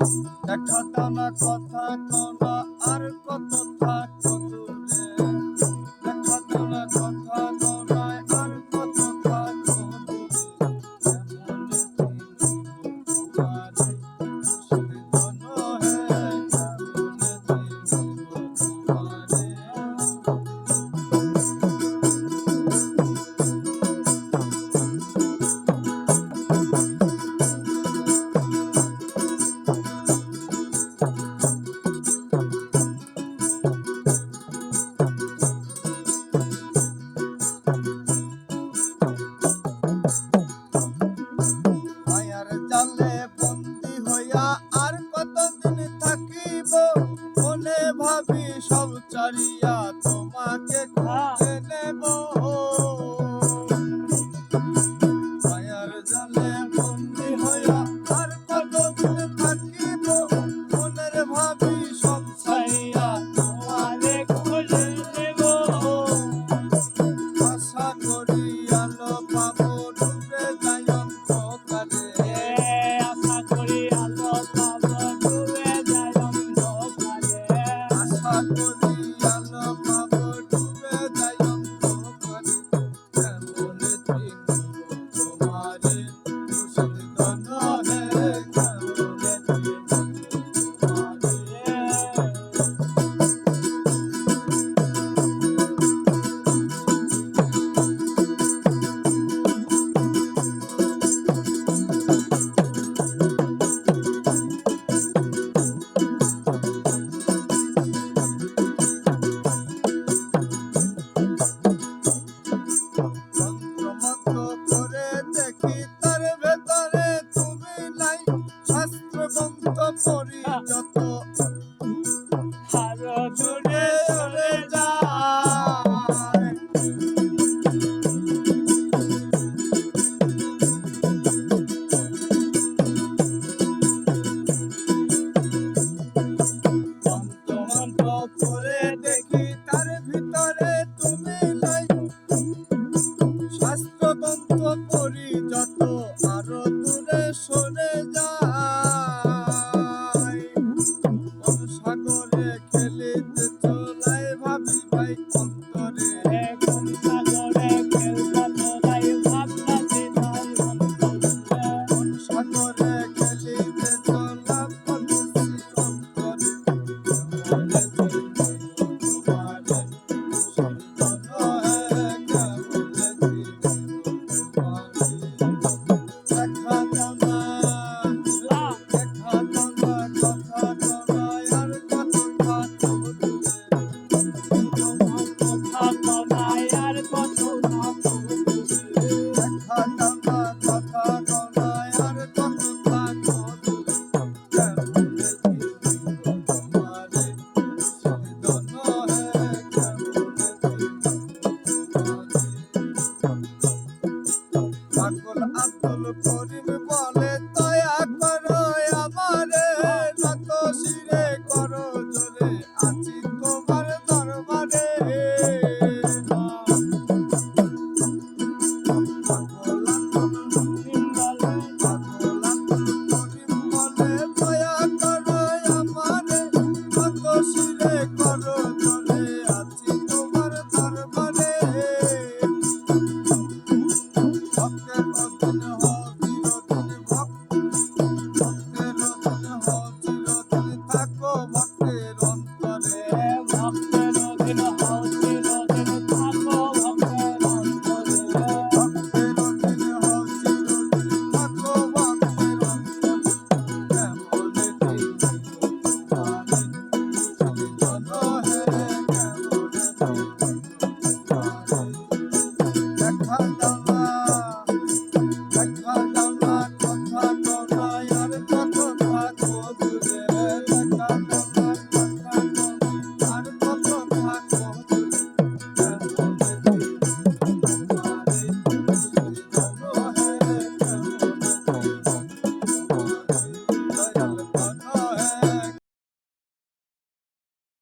দেখা টানা কথা কনা আর কত থাকো রাষ্ট্রতন্ত্র পরিযত আরও দূরে সরে যায়। সাগরে খেলিতে চলাই ভাবি Hallelujah.